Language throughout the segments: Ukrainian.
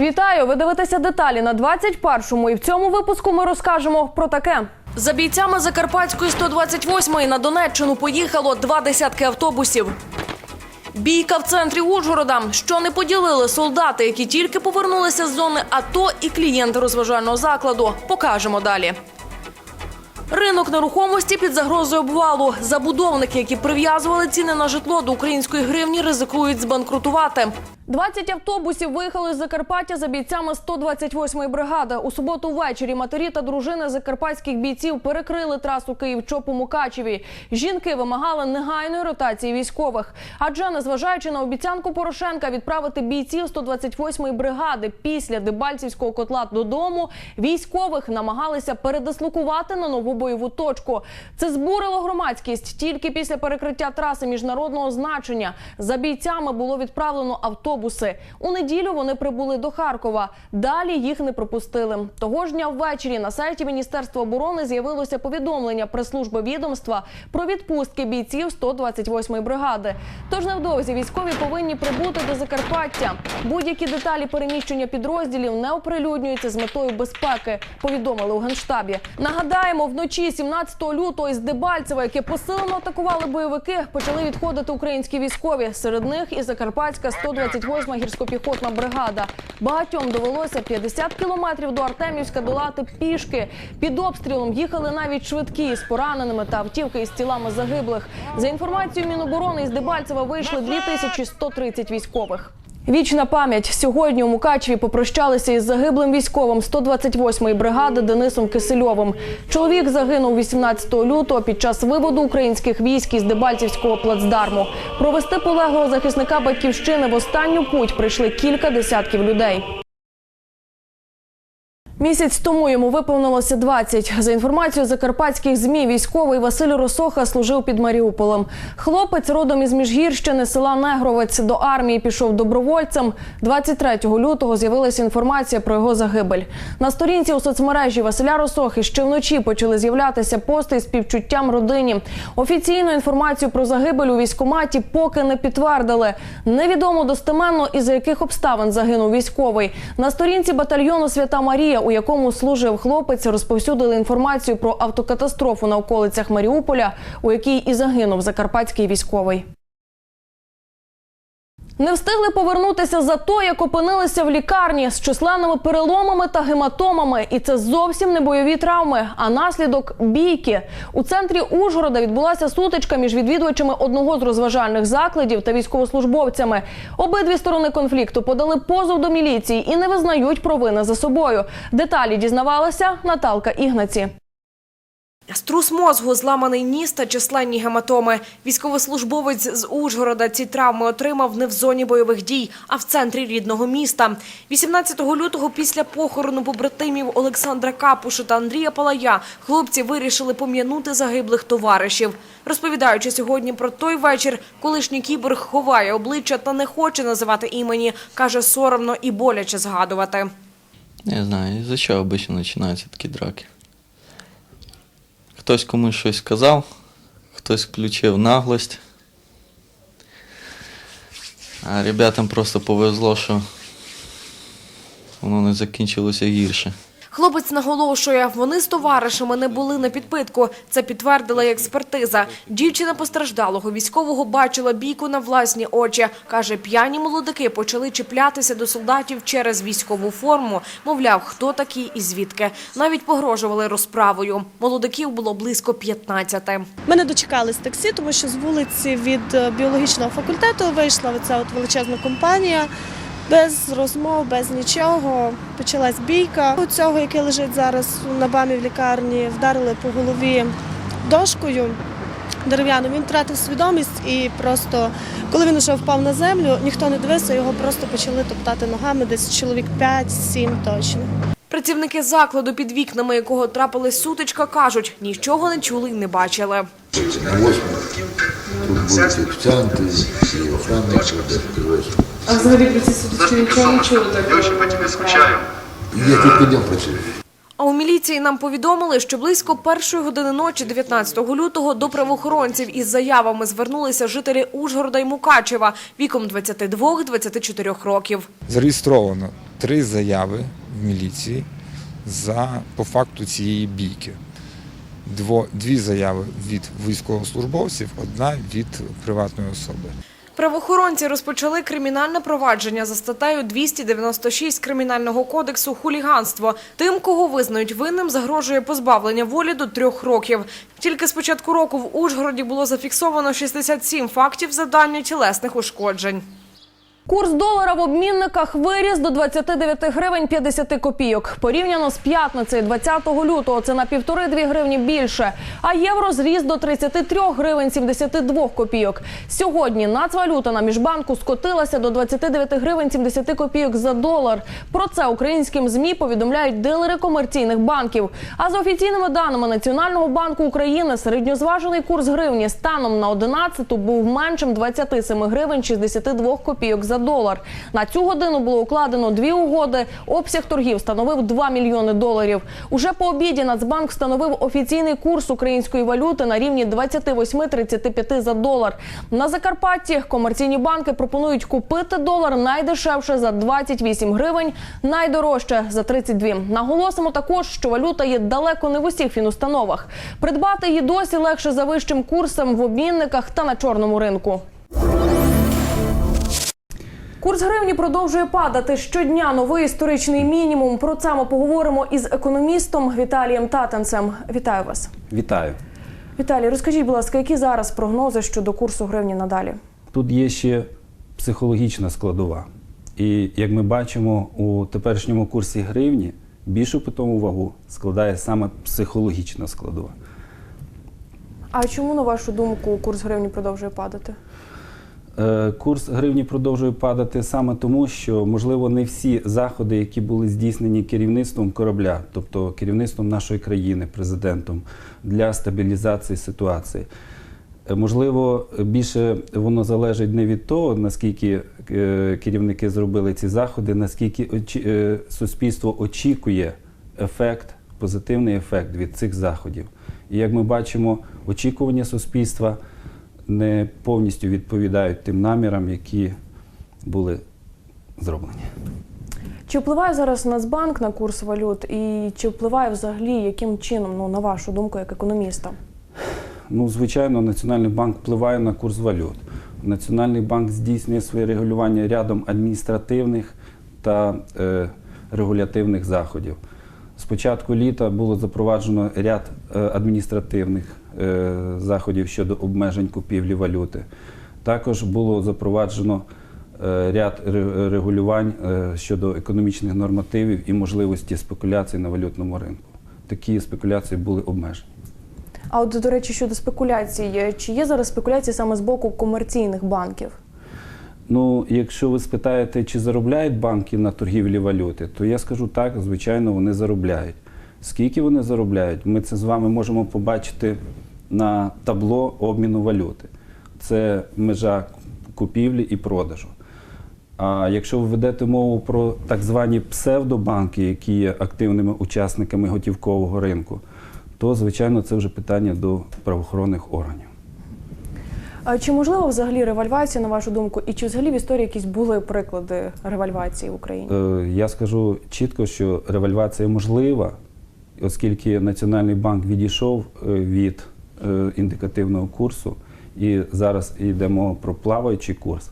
Вітаю! Ви дивитеся деталі на 21-му і в цьому випуску ми розкажемо про таке. За бійцями Закарпатської 128-ї на Донеччину поїхало два десятки автобусів. Бійка в центрі Ужгорода, що не поділили солдати, які тільки повернулися з зони АТО і клієнти розважального закладу. Покажемо далі. Ринок нерухомості під загрозою обвалу. Забудовники, які прив'язували ціни на житло до української гривні, ризикують збанкрутувати. 20 автобусів виїхали з Закарпаття за бійцями 128-ї бригади. У суботу ввечері матері та дружини закарпатських бійців перекрили трасу Київ-Чоп у Мукачеві. Жінки вимагали негайної ротації військових. Адже, незважаючи на обіцянку Порошенка відправити бійців 128-ї бригади після Дебальцівського котла додому, військових намагалися передислокувати на нову бойову точку. Це збурило громадськість. Тільки після перекриття траси міжнародного значення за бійцями було відправлено автобуси. У неділю вони прибули до Харкова. Далі їх не пропустили. Того ж дня ввечері на сайті Міністерства оборони з'явилося повідомлення прес-служби відомства про відпустки бійців 128-ї бригади. Тож невдовзі військові повинні прибути до Закарпаття. Будь-які деталі переміщення підрозділів не оприлюднюються з метою безпеки. Повідомили у генштабі. Нагадаємо, вночі 17 лютого із Дебальцева, яке посилено атакували бойовики, почали відходити українські військові. Серед них і Закарпатська 128-ма гірсько-піхотна бригада. Багатьом довелося 50 кілометрів до Артемівська долати пішки. Під обстрілом їхали навіть швидкі з пораненими та автівки із тілами загиблих. За інформацією Міноборони із Дебальцева вийшли 2130 військових. Вічна пам'ять сьогодні у Мукачеві попрощалися із загиблим військовим 128-ї бригади Денисом Кисельовим. Чоловік загинув 18 лютого під час виводу українських військ із Дебальцівського плацдарму. Провести полеглого захисника батьківщини в останню путь прийшли кілька десятків людей. Місяць тому йому виповнилося 20. За інформацією закарпатських змі, військовий Василь Росоха служив під Маріуполем. Хлопець родом із Міжгірщини села Негровець до армії пішов добровольцем. 23 лютого з'явилася інформація про його загибель. На сторінці у соцмережі Василя Росохи ще вночі почали з'являтися пости з співчуттям родині. Офіційну інформацію про загибель у військкоматі поки не підтвердили. Невідомо достеменно і за яких обставин загинув військовий. На сторінці батальйону Свята Марія, у якому служив хлопець, розповсюдили інформацію про автокатастрофу на околицях Маріуполя, у якій і загинув закарпатський військовий. Не встигли повернутися за то, як опинилися в лікарні з численними переломами та гематомами. І це зовсім не бойові травми, а наслідок бійки. У центрі Ужгорода відбулася сутичка між відвідувачами одного з розважальних закладів та військовослужбовцями. Обидві сторони конфлікту подали позов до міліції і не визнають провини за собою. Деталі дізнавалася Наталка Ігнаці. Струс мозгу, зламаний ніс та численні гематоми. Військовослужбовець з Ужгорода ці травми отримав не в зоні бойових дій, а в центрі рідного міста. 18 лютого після похорону побратимів Олександра Капушу та Андрія Палая хлопці вирішили пом'янути загиблих товаришів. Розповідаючи сьогодні про той вечір, колишній кіборг ховає обличчя та не хоче називати імені, каже соромно і боляче згадувати. Не знаю, із-за чого обично починаються такі драки. Хтось комусь щось сказав, хтось включив наглость. А ребятам просто повезло, що воно не закінчилося гірше. Хлопець наголошує, вони з товаришами не були на підпитку. Це підтвердила експертиза. Дівчина постраждалого військового бачила бійку на власні очі. Каже, п'яні молодики почали чіплятися до солдатів через військову форму. Мовляв, хто такі і звідки. Навіть погрожували розправою. Молодиків було близько 15. Ми не дочекались таксі, тому що з вулиці від е, біологічного факультету вийшла от величезна компанія. Без розмов, без нічого. Почалась бійка. У цього, який лежить зараз на бамі в лікарні, вдарили по голові дошкою дерев'яною. Він втратив свідомість і просто, коли він вже впав на землю, ніхто не дивився, його просто почали топтати ногами, десь чоловік 5-7 точно. Працівники закладу, під вікнами якого трапилась сутичка, кажуть, нічого не чули й не бачили. Тут були офіціанти і охранники. А взагалі про ці сутички нічого не чули так? Я по тебе скучаю. Я тільки днем працюю. А у міліції нам повідомили, що близько першої години ночі 19 лютого до правоохоронців із заявами звернулися жителі Ужгорода і Мукачева віком 22-24 років. зареєстровано три заяви в міліції за по факту цієї бійки. Дво, дві заяви від військовослужбовців, одна від приватної особи. Правоохоронці розпочали кримінальне провадження за статтею 296 Кримінального кодексу «Хуліганство». Тим, кого визнають винним, загрожує позбавлення волі до трьох років. Тільки з початку року в Ужгороді було зафіксовано 67 фактів завдання тілесних ушкоджень. Курс долара в обмінниках виріс до 29 гривень 50 копійок. Порівняно з п'ятницею 20 лютого це на півтори-дві гривні більше. А євро зріс до 33 гривень 72 копійок. Сьогодні нацвалюта на міжбанку скотилася до 29 гривень 70 копійок за долар. Про це українським змі повідомляють дилери комерційних банків. А за офіційними даними Національного банку України, середньозважений курс гривні станом на 11 був меншим 27 гривень 62 копійок за долар. На цю годину було укладено дві угоди. Обсяг торгів становив 2 мільйони доларів. Уже по обіді Нацбанк встановив офіційний курс української валюти на рівні 28-35 за долар. На Закарпатті комерційні банки пропонують купити долар найдешевше за 28 гривень, найдорожче за 32. Наголосимо також, що валюта є далеко не в усіх фінустановах. Придбати її досі легше за вищим курсом в обмінниках та на чорному ринку. Курс гривні продовжує падати щодня. Новий історичний мінімум. Про це ми поговоримо із економістом Віталієм Татенцем. Вітаю вас, Вітаю. Віталій. Розкажіть, будь ласка, які зараз прогнози щодо курсу гривні надалі? Тут є ще психологічна складова. І як ми бачимо, у теперішньому курсі гривні більшу питому вагу складає саме психологічна складова. А чому, на вашу думку, курс гривні продовжує падати? Е, Курс гривні продовжує падати саме тому, що можливо не всі заходи, які були здійснені керівництвом корабля, тобто керівництвом нашої країни, президентом для стабілізації ситуації. Е, Можливо, більше воно залежить не від того, наскільки е, керівники зробили ці заходи, наскільки суспільство очікує ефект, позитивний ефект від цих заходів. І як ми бачимо, очікування суспільства не повністю відповідають тим намірам, які були зроблені. Чи впливає зараз Нацбанк на курс валют, і чи впливає взагалі яким чином, ну на вашу думку, як економіста? Ну, звичайно, Національний банк впливає на курс валют. Національний банк здійснює своє регулювання рядом адміністративних та е, регулятивних заходів. З початку літа було запроваджено ряд е, адміністративних заходів щодо обмежень купівлі валюти. Також було запроваджено е, ряд регулювань е, щодо економічних нормативів і можливості спекуляцій на валютному ринку. Такі спекуляції були обмежені. А от до речі, щодо спекуляцій, чи є зараз спекуляції саме з боку комерційних банків? Ну, якщо ви спитаєте, чи заробляють банки на торгівлі валюти, то я скажу так, звичайно, вони заробляють. Скільки вони заробляють, ми це з вами можемо побачити на табло обміну валюти. Це межа купівлі і продажу. А якщо ви ведете мову про так звані псевдобанки, які є активними учасниками готівкового ринку, то звичайно це вже питання до правоохоронних органів. А Чи можлива взагалі ревальвація, на вашу думку, і чи взагалі в історії якісь були приклади ревальвації в Україні? Е, Я скажу чітко, що ревальвація можлива, оскільки Національний банк відійшов е, від індикативного курсу, і зараз йдемо про плаваючий курс.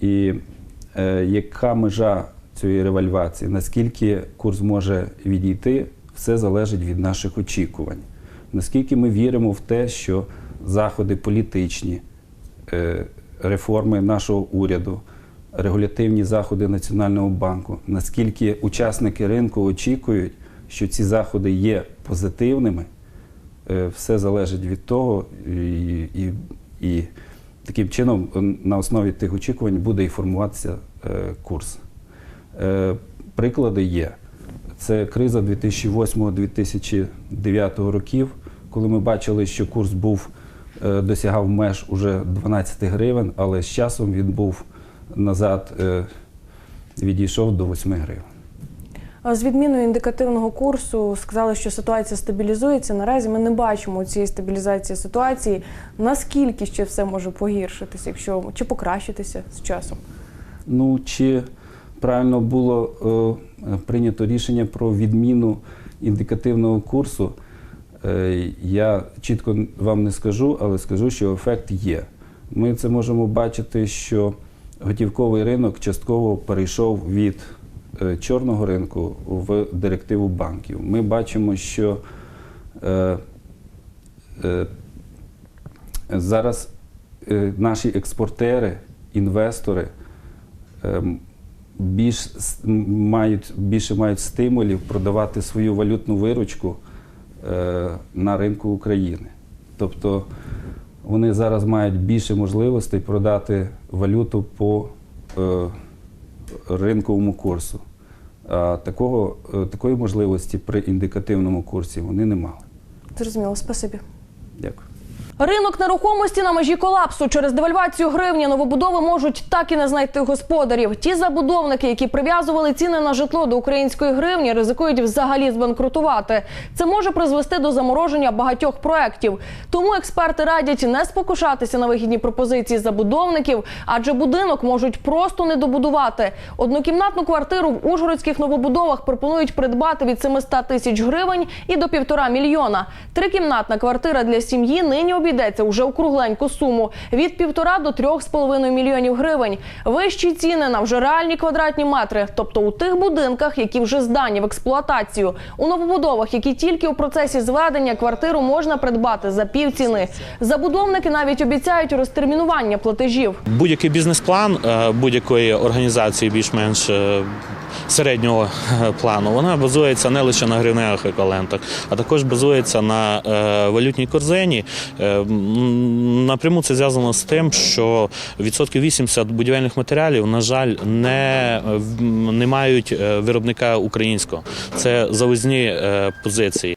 І е, яка межа цієї ревальвації, наскільки курс може відійти, все залежить від наших очікувань. Наскільки ми віримо в те, що заходи політичні, е, реформи нашого уряду, регулятивні заходи Національного банку, наскільки учасники ринку очікують, що ці заходи є позитивними, е, все залежить від того, і, і, і таким чином е, на основі тих очікувань буде і формуватися е, курс. Е, Приклади є. Це криза 2008-2009 років, коли ми бачили, що курс був е, досягав меж уже 12 гривень, але з часом він був назад, е, відійшов до 8 гривень. З відміною індикативного курсу сказали, що ситуація стабілізується. Наразі ми не бачимо цієї стабілізації ситуації. Наскільки ще все може погіршитися, якщо чи покращитися з часом? Ну чи правильно було е, прийнято рішення про відміну індикативного курсу, е, я чітко вам не скажу, але скажу, що ефект є. Ми це можемо бачити, що готівковий ринок частково перейшов від чорного ринку в директиву банків. Ми бачимо, що е, е, зараз е, наші експортери, інвестори ем, більш мають, більше мають стимулів продавати свою валютну виручку е, на ринку України. Тобто вони зараз мають більше можливостей продати валюту по е, ринковому курсу. А такого, е, такої можливості при індикативному курсі вони не мали. Зрозуміло, спасибі. Дякую. Ринок нерухомості на межі колапсу через девальвацію гривні новобудови можуть так і не знайти господарів. Ті забудовники, які прив'язували ціни на житло до української гривні, ризикують взагалі збанкрутувати. Це може призвести до замороження багатьох проєктів. Тому експерти радять не спокушатися на вигідні пропозиції забудовників, адже будинок можуть просто не добудувати. Однокімнатну квартиру в ужгородських новобудовах пропонують придбати від 700 тисяч гривень і до півтора мільйона. Трикімнатна квартира для сім'ї нині обійдеться уже у кругленьку суму від півтора до трьох з половиною мільйонів гривень. Вищі ціни на вже реальні квадратні метри, тобто у тих будинках, які вже здані в експлуатацію. У новобудовах, які тільки у процесі зведення квартиру можна придбати за півціни. Забудовники навіть обіцяють розтермінування платежів. Будь-який бізнес-план е, будь-якої організації більш-менш е, середнього е, плану, вона базується не лише на гривневих еквівалентах, а також базується на валютній корзині. Напряму це зв'язано з тим, що відсотків 80 будівельних матеріалів, на жаль, не, не мають е, виробника українського. Це завозні е, позиції.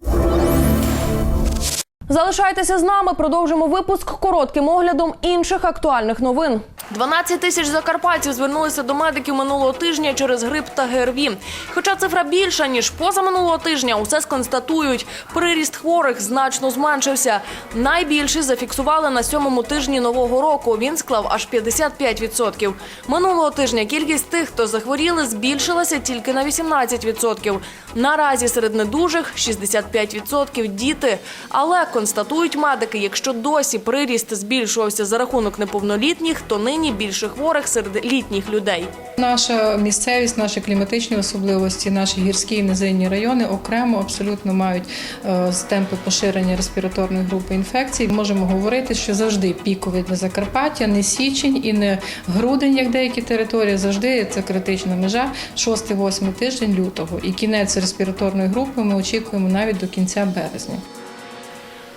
Залишайтеся з нами. Продовжимо випуск коротким оглядом інших актуальних новин. 12 тисяч закарпатців звернулися до медиків минулого тижня через грип та ГРВІ. Хоча цифра більша ніж позаминулого тижня, усе сконстатують. Приріст хворих значно зменшився. Найбільший зафіксували на сьомому тижні нового року. Він склав аж 55%. Минулого тижня кількість тих, хто захворіли, збільшилася тільки на 18%. Наразі серед недужих 65% діти. Але констатують медики, якщо досі приріст збільшувався за рахунок неповнолітніх, то нині більше хворих серед літніх людей. Наша місцевість, наші кліматичні особливості, наші гірські і низинні райони окремо абсолютно мають е, темпи поширення респіраторної групи інфекцій. Можемо говорити, що завжди піковий для Закарпаття, не січень і не грудень, як деякі території. Завжди це критична межа 6-8 тиждень лютого. І кінець респіраторної групи ми очікуємо навіть до кінця березня.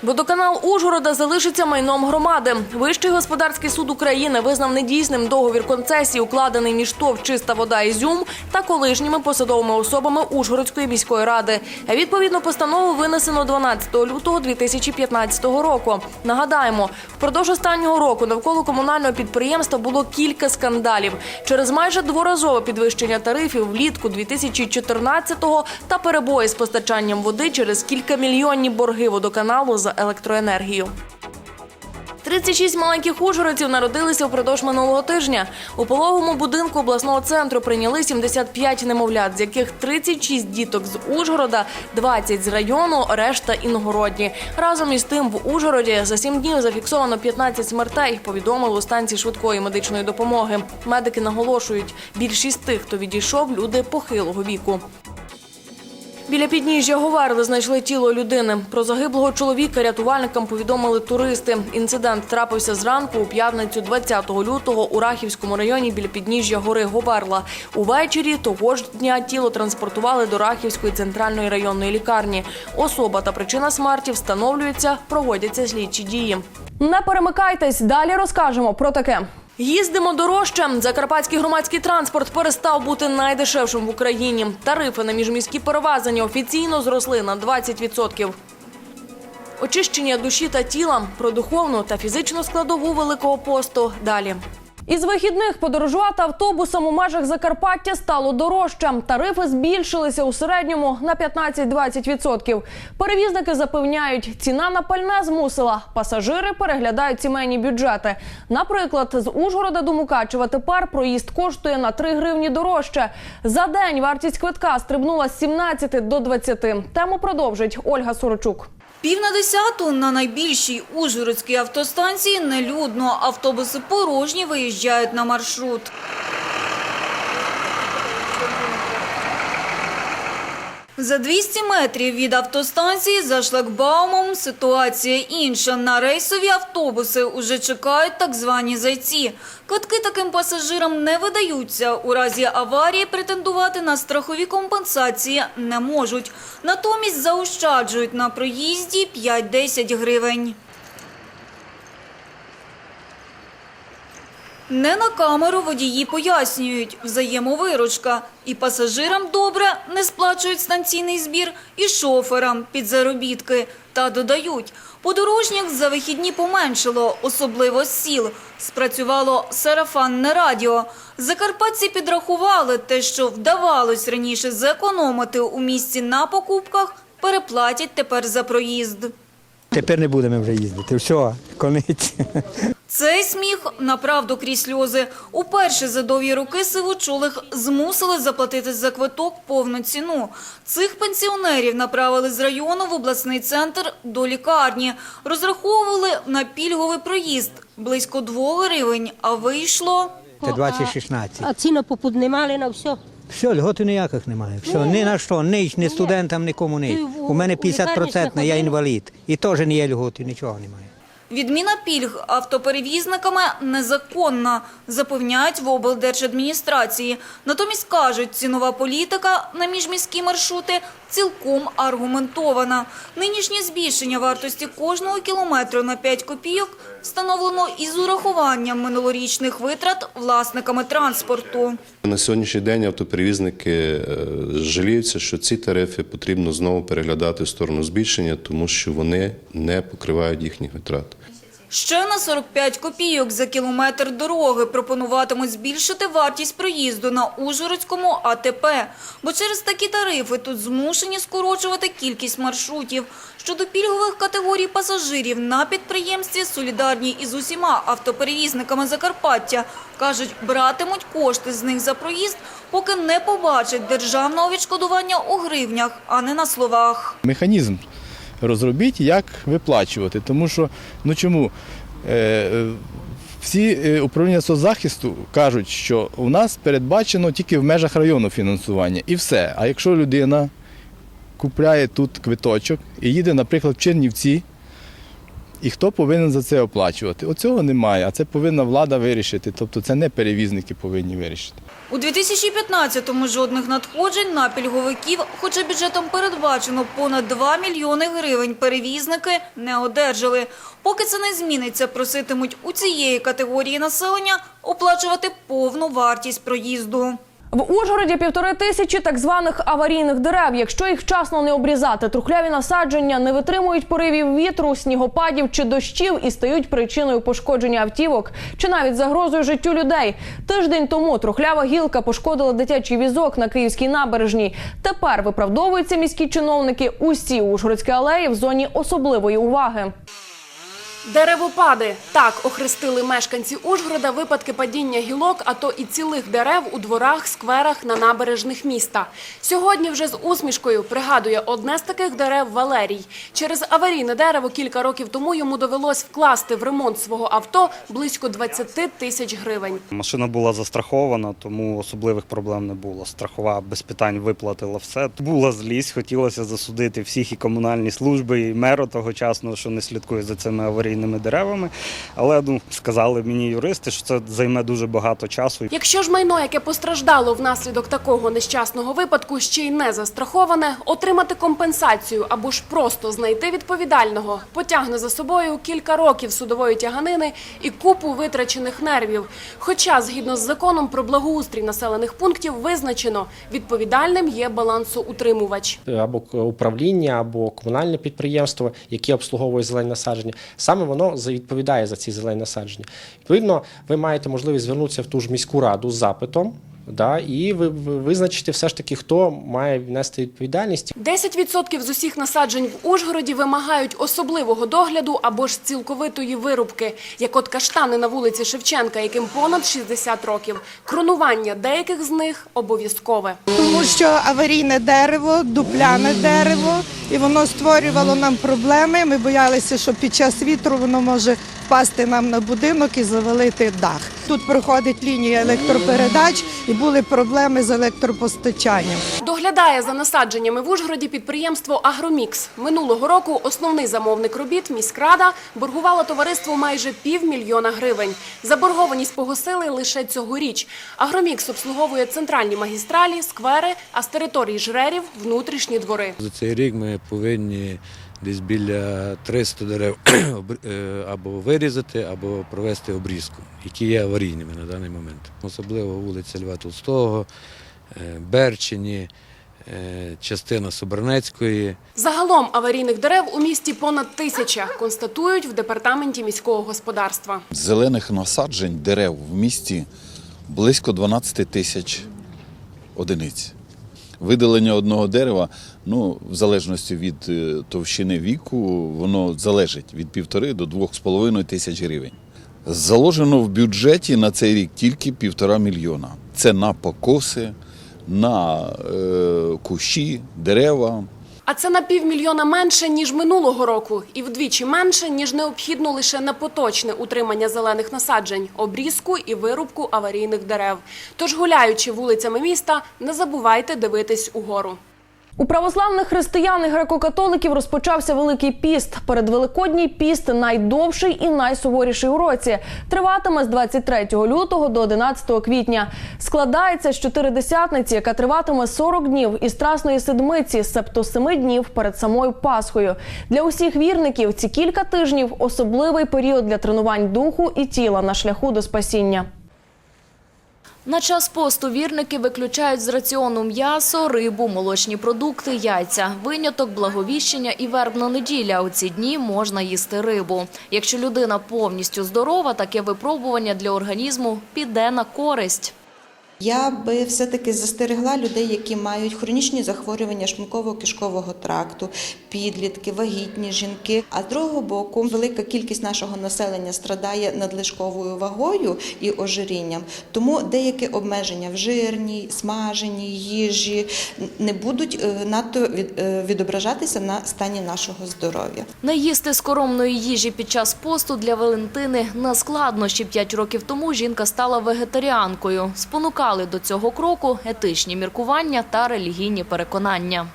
Водоканал Ужгорода залишиться майном громади. Вищий господарський суд України визнав недійсним договір концесії, укладений між ТОВ «Чиста вода Ізюм» та колишніми посадовими особами Ужгородської міської ради. Відповідну постанову винесено 12 лютого 2015 року. Нагадаємо, впродовж останнього року навколо комунального підприємства було кілька скандалів через майже дворазове підвищення тарифів влітку 2014-го та перебої з постачанням води через кількамільйонні борги водоканалу за електроенергію. 36 маленьких ужгородців народилися впродовж минулого тижня. У пологовому будинку обласного центру прийняли 75 немовлят, з яких 36 діток з Ужгорода, 20 з району, решта іногородні. Разом із тим в Ужгороді за 7 днів зафіксовано 15 смертей, повідомили у станції швидкої медичної допомоги. Медики наголошують, більшість тих, хто відійшов, люди похилого віку. Біля підніжжя Говерли знайшли тіло людини. Про загиблого чоловіка рятувальникам повідомили туристи. Інцидент трапився зранку у п'ятницю 20 лютого у Рахівському районі біля підніжжя гори Говерла. Увечері того ж дня тіло транспортували до Рахівської центральної районної лікарні. Особа та причина смерті встановлюються, проводяться слідчі дії. Не перемикайтесь, далі розкажемо про таке. Їздимо дорожче. Закарпатський громадський транспорт перестав бути найдешевшим в Україні. Тарифи на міжміські перевезення офіційно зросли на 20%. Очищення душі та тіла про духовну та фізичну складову Великого посту далі. Із вихідних подорожувати автобусом у межах Закарпаття стало дорожче. Тарифи збільшилися у середньому на 15-20%. Перевізники запевняють, ціна на пальне змусила. Пасажири переглядають сімейні бюджети. Наприклад, з Ужгорода до Мукачева тепер проїзд коштує на 3 гривні дорожче. За день вартість квитка стрибнула з 17 до 20. Тему продовжить Ольга Сорочук. Пів на десяту на найбільшій Ужгородській автостанції нелюдно. Автобуси порожні виїжджають на маршрут. За 200 метрів від автостанції за шлагбаумом ситуація інша. На рейсові автобуси уже чекають так звані зайці. Квитки таким пасажирам не видаються. У разі аварії претендувати на страхові компенсації не можуть. Натомість заощаджують на проїзді 5-10 гривень. Не на камеру водії пояснюють – взаємовиручка. І пасажирам добре не сплачують станційний збір, і шоферам під заробітки. Та додають, подорожніх за вихідні поменшало, особливо з сіл. Спрацювало сарафанне радіо. Закарпатці підрахували те, що вдавалось раніше зекономити у місті на покупках, переплатять тепер за проїзд. Тепер не будемо вже їздити. Все, конець. Цей сміх направду крізь сльози. Уперше за довгі роки сивочолих змусили заплатити за квиток повну ціну. Цих пенсіонерів направили з району в обласний центр до лікарні. Розраховували на пільговий проїзд близько 2 гривень, а вийшло... Це 2016. А ціну поподнимали на все. Все, льготи ніяких немає. Все, ні на що, ні, ні студентам, нікому ні. У мене у лікарні 50%, я інвалід. І теж не є льготи, нічого немає. Відміна пільг автоперевізниками незаконна, запевняють в облдержадміністрації. Натомість кажуть, цінова політика на міжміські маршрути цілком аргументована. Нинішнє збільшення вартості кожного кілометру на 5 копійок встановлено із урахуванням минулорічних витрат власниками транспорту. На сьогоднішній день автоперевізники е, жаліються, що ці тарифи потрібно знову переглядати в сторону збільшення, тому що вони не покривають їхніх витрат. Ще на 45 копійок за кілометр дороги пропонуватимуть збільшити вартість проїзду на Ужгородському АТП. Бо через такі тарифи тут змушені скорочувати кількість маршрутів. Щодо пільгових категорій пасажирів на підприємстві солідарні із усіма автоперевізниками Закарпаття. Кажуть, братимуть кошти з них за проїзд, поки не побачать державного відшкодування у гривнях, а не на словах. механізм розробіть, як виплачувати. Тому що, ну чому? Е, всі е, управління соцзахисту кажуть, що у нас передбачено тільки в межах району фінансування і все. А якщо людина купляє тут квиточок і їде, наприклад, в Чернівці, і хто повинен за це оплачувати? Оцього немає, а це повинна влада вирішити. Тобто це не перевізники повинні вирішити. У 2015-му жодних надходжень на пільговиків, хоча бюджетом передбачено понад 2 мільйони гривень, перевізники не одержали. Поки це не зміниться, проситимуть у цієї категорії населення оплачувати повну вартість проїзду. В Ужгороді півтори тисячі так званих аварійних дерев. Якщо їх вчасно не обрізати, трухляві насадження не витримують поривів вітру, снігопадів чи дощів і стають причиною пошкодження автівок чи навіть загрозою життю людей. Тиждень тому трухлява гілка пошкодила дитячий візок на Київській набережній. Тепер виправдовуються міські чиновники. Усі ужгородські алеї в зоні особливої уваги. Деревопади так охрестили мешканці Ужгорода випадки падіння гілок, а то і цілих дерев у дворах, скверах на набережних міста. Сьогодні вже з усмішкою пригадує одне з таких дерев Валерій. Через аварійне дерево кілька років тому йому довелось вкласти в ремонт свого авто близько 20 тисяч гривень. Машина була застрахована, тому особливих проблем не було. Страхова без питань виплатила все. Була злість, хотілося засудити всіх і комунальні служби, і меру тогочасного, що не слідкує за цими аварійними деревами. Але ну, сказали мені юристи, що це займе дуже багато часу. Якщо ж майно, яке постраждало внаслідок такого нещасного випадку, ще й не застраховане, отримати компенсацію або ж просто знайти відповідального потягне за собою кілька років судової тяганини і купу витрачених нервів. Хоча, згідно з законом про благоустрій населених пунктів, визначено відповідальним є балансоутримувач. або управління, або комунальне підприємство, яке обслуговує зелені насадження. Саме саме воно відповідає за ці зелені насадження. Відповідно, ви маєте можливість звернутися в ту ж міську раду з запитом. Да, і ви, ви визначите все ж таки, хто має нести відповідальність. 10% з усіх насаджень в Ужгороді вимагають особливого догляду або ж цілковитої вирубки, як от каштани на вулиці Шевченка, яким понад 60 років. Кронування деяких з них обов'язкове. Тому що аварійне дерево, дупляне дерево, і воно створювало нам проблеми. Ми боялися, що під час вітру воно може впасти нам на будинок і завалити дах. Тут проходить лінія електропередач, і були проблеми з електропостачанням. Доглядає за насадженнями в Ужгороді підприємство «Агромікс». Минулого року основний замовник робіт, міськрада, боргувала товариству майже півмільйона гривень. Заборгованість погасили лише цьогоріч. «Агромікс» обслуговує центральні магістралі, сквери, а з території жрерів – внутрішні двори. За цей рік ми повинні десь біля 300 дерев е, або вирізати, або провести обрізку, які є аварійними на даний момент. Особливо вулиця Льва Толстого, е, Берчині, е, частина Собранецької. Загалом аварійних дерев у місті понад тисяча, констатують в департаменті міського господарства. Зелених насаджень дерев в місті близько 12 тисяч одиниць. Видалення одного дерева, ну, в залежності від е, товщини віку, воно залежить від півтори до двох з половиною тисяч гривень. Заложено в бюджеті на цей рік тільки півтора мільйона. Це на покоси, на е, кущі, дерева. А це на півмільйона менше, ніж минулого року, і вдвічі менше, ніж необхідно лише на поточне утримання зелених насаджень, обрізку і вирубку аварійних дерев. Тож, гуляючи вулицями міста, не забувайте дивитись угору. У православних християн і греко-католиків розпочався Великий піст. Передвеликодній піст найдовший і найсуворіший у році. Триватиме з 23 лютого до 11 квітня. Складається з чотиридесятниці, яка триватиме 40 днів, і страсної седмиці, себто 7 днів перед самою Пасхою. Для усіх вірників ці кілька тижнів особливий період для тренувань духу і тіла на шляху до спасіння. На час посту вірники виключають з раціону м'ясо, рибу, молочні продукти, яйця. Виняток, благовіщення і вербна неділя. У ці дні можна їсти рибу. Якщо людина повністю здорова, таке випробування для організму піде на користь. Я би все-таки застерегла людей, які мають хронічні захворювання шлунково-кишкового тракту, підлітки, вагітні жінки. А з другого боку, велика кількість нашого населення страдає надлишковою вагою і ожирінням. Тому деякі обмеження в жирній, смаженій їжі не будуть е, надто е, відображатися на стані нашого здоров'я. Не їсти скоромної їжі під час посту для Валентини не складно. Ще п'ять років тому жінка стала вегетаріанкою. Спонукали до цього кроку етичні міркування та релігійні переконання.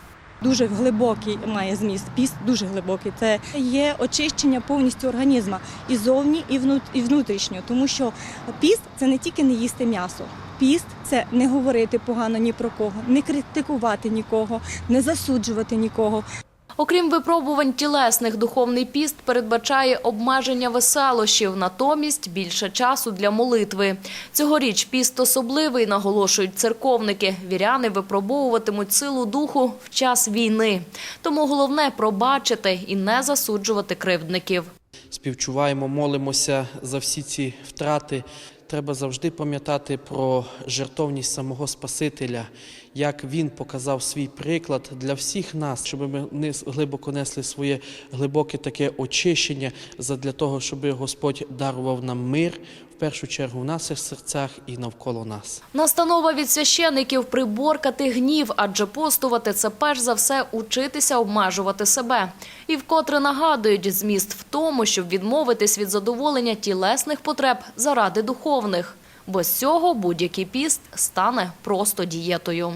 Дуже глибокий має зміст. Піст дуже глибокий. Це є очищення повністю організму і зовні, і внут- внутрішньо. Тому що піст це не тільки не їсти м'ясо. Піст це не говорити погано ні про кого, не критикувати нікого, не засуджувати нікого. Окрім випробувань тілесних, духовний піст передбачає обмеження веселощів, натомість більше часу для молитви. Цьогоріч піст особливий, наголошують церковники. Віряни випробовуватимуть силу духу в час війни. Тому головне пробачити і не засуджувати кривдників. співчуваємо, молимося за всі ці втрати. Треба завжди пам'ятати про жертовність самого Спасителя, як він показав свій приклад для всіх нас, щоб ми нес- глибоко несли своє глибоке таке очищення для того, щоб Господь дарував нам мир в першу чергу в наших серцях і навколо нас. Настанова від священиків приборкати гнів, адже постувати це перш за все учитися обмежувати себе. І вкотре нагадують зміст в тому, щоб відмовитись від задоволення тілесних потреб заради духовних. Без цього будь-який піст стане просто дієтою.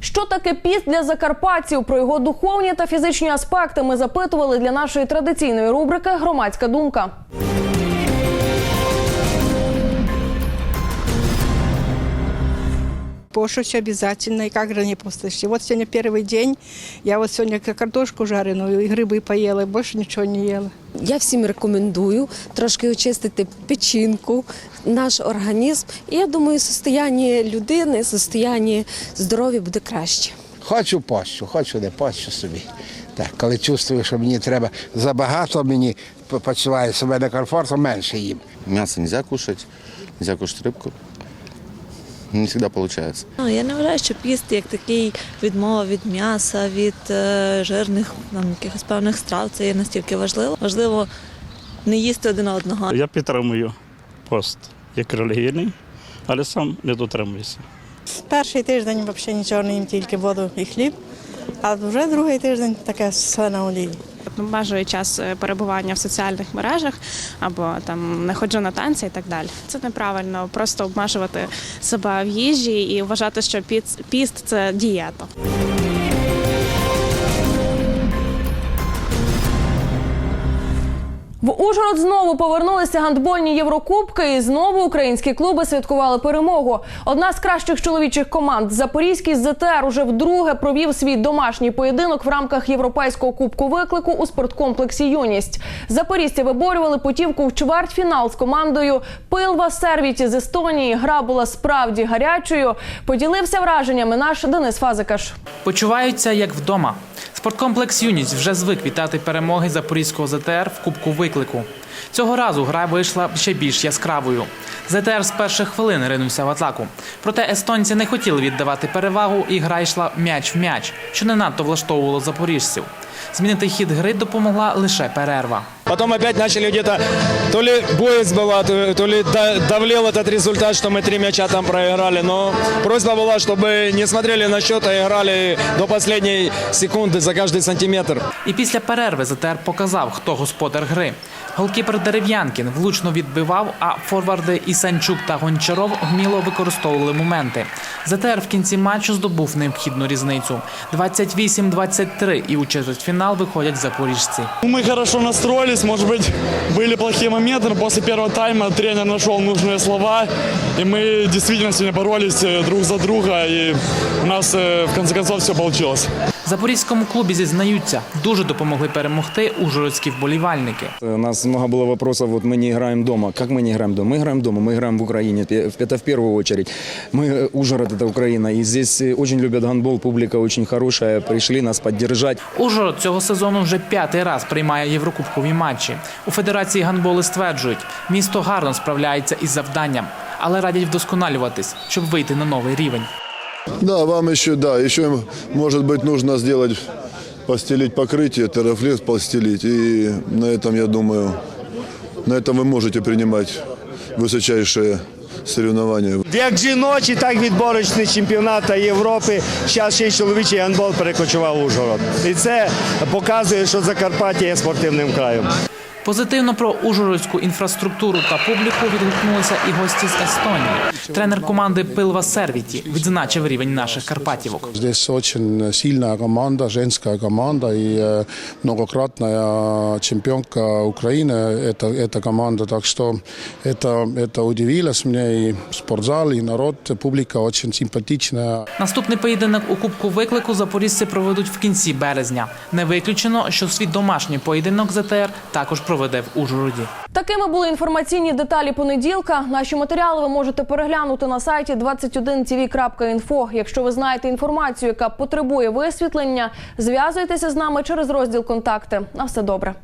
Що таке піст для закарпатців? Про його духовні та фізичні аспекти ми запитували для нашої традиційної рубрики Громадська думка. Пошусь обязательно, и как же не постишь. Вот сегодня первый день, я вот сегодня картошку жареную и грибы поела, и больше ничего не ела. Я всім рекомендую трошки очистити печінку, наш організм. І я думаю, состояння людини, состояння здоров'я буде краще. Хочу пащу, хочу не пащу собі. Так, коли чувствую, що мені треба забагато, мені почуваю себе некомфортно, менше їм. Мясо нельзя кушать, нельзя кушать рыбку. Не получается. Ну, я не вважаю, що піст як такий відмова від м'яса, від е, жирних там, якихось певних страв. Це є настільки важливо. Важливо не їсти один одного. Я підтримую пост як релігійний, але сам не дотримуюся. Перший тиждень взагалі нічого не їм, тільки воду і хліб, а вже другий тиждень таке все на олії. Обмежує час е, перебування в соціальних мережах або там не ходжу на танці і так далі. Це неправильно, просто обмежувати себе в їжі і вважати, що піст це дієта. В Ужгород знову повернулися гандбольні Єврокубки, і знову українські клуби святкували перемогу. Одна з кращих чоловічих команд Запорізький ЗТР уже вдруге провів свій домашній поєдинок в рамках європейського кубку виклику у спорткомплексі Юність. Запорізьці виборювали путівку в чвертьфінал з командою Пилва Сервіті з Естонії. Гра була справді гарячою. Поділився враженнями наш Денис Фазикаш. Почуваються як вдома. Спорткомплекс Юність вже звик вітати перемоги запорізького ЗТР в Кубку виклику. Цього разу гра вийшла ще більш яскравою. ЗТР з перших хвилин ринувся в атаку. Проте естонці не хотіли віддавати перевагу, і гра йшла м'яч в м'яч, що не надто влаштовувало запоріжців. Змінити хід гри допомогла лише перерва. Потом опять начали где-то, то ли боец была, то, то ли да- давлел этот результат, что мы три мяча там проиграли. Но просьба была, чтобы не смотрели на счет, а играли до последней секунды за каждый сантиметр. І після перерви ЗТР показав, хто господар гри. Голкіпер Дерев'янкін влучно відбивав, а форварди Ісанчук та Гончаров вміло використовували моменти. ЗТР в кінці матчу здобув необхідну різницю 28-23 і у четвертьфінал виходять запоріжці. Мы хорошо настроились, может быть, были плохие моменты, но после первого тайма тренер нашел нужные слова, и мы действительно сегодня боролись э, друг за друга, и у нас э, в конце концов все получилось. Запорізькому клубі зізнаються, дуже допомогли перемогти ужгородські вболівальники. У нас много было вопросов, вот мы не играем дома. Как мы не играем дома? Мы играем дома, мы играем в Украине, это в первую очередь. Мы, э, Ужгород это Украина, и здесь э, очень любят гандбол, публика очень хорошая, пришли нас поддержать. Ужгород цього сезону вже п'ятий раз приймає єврокубкові матчі. У федерації гандболи стверджують, місто гарно справляється із завданням, але радять вдосконалюватись, щоб вийти на новий рівень. Да, вам еще, да, еще, может быть, нужно сделать, постелить покрытие, терафлекс постелить. И на этом, я думаю, на этом вы можете принимать высочайшие соревнования. Як жіночі, так відборочний чемпіонат Європи. Зараз ще й чоловічий гандбол перекочував Ужгород. І це показує, що Закарпаття є спортивним краєм. Позитивно про ужгородську інфраструктуру та публіку відгукнулися і гості з Естонії. Тренер команди Пилва Сервіті відзначив рівень наших Карпатівок. Здесь очень сильная команда, женская команда и э, многократная чемпионка Украины это, эта команда. Так что это, это удивилось мне и спортзал, и народ, и публика очень симпатичная. Наступний поєдинок у Кубку виклику запорізьці проведуть в кінці березня. Не виключено, що свій домашній поєдинок ЗТР також проведе в Ужгороді. Такими були інформаційні деталі понеділка. Наші матеріали ви можете переглянути на сайті 21tv.info. Якщо ви знаєте інформацію, яка потребує висвітлення, зв'язуйтеся з нами через розділ контакти. На все добре.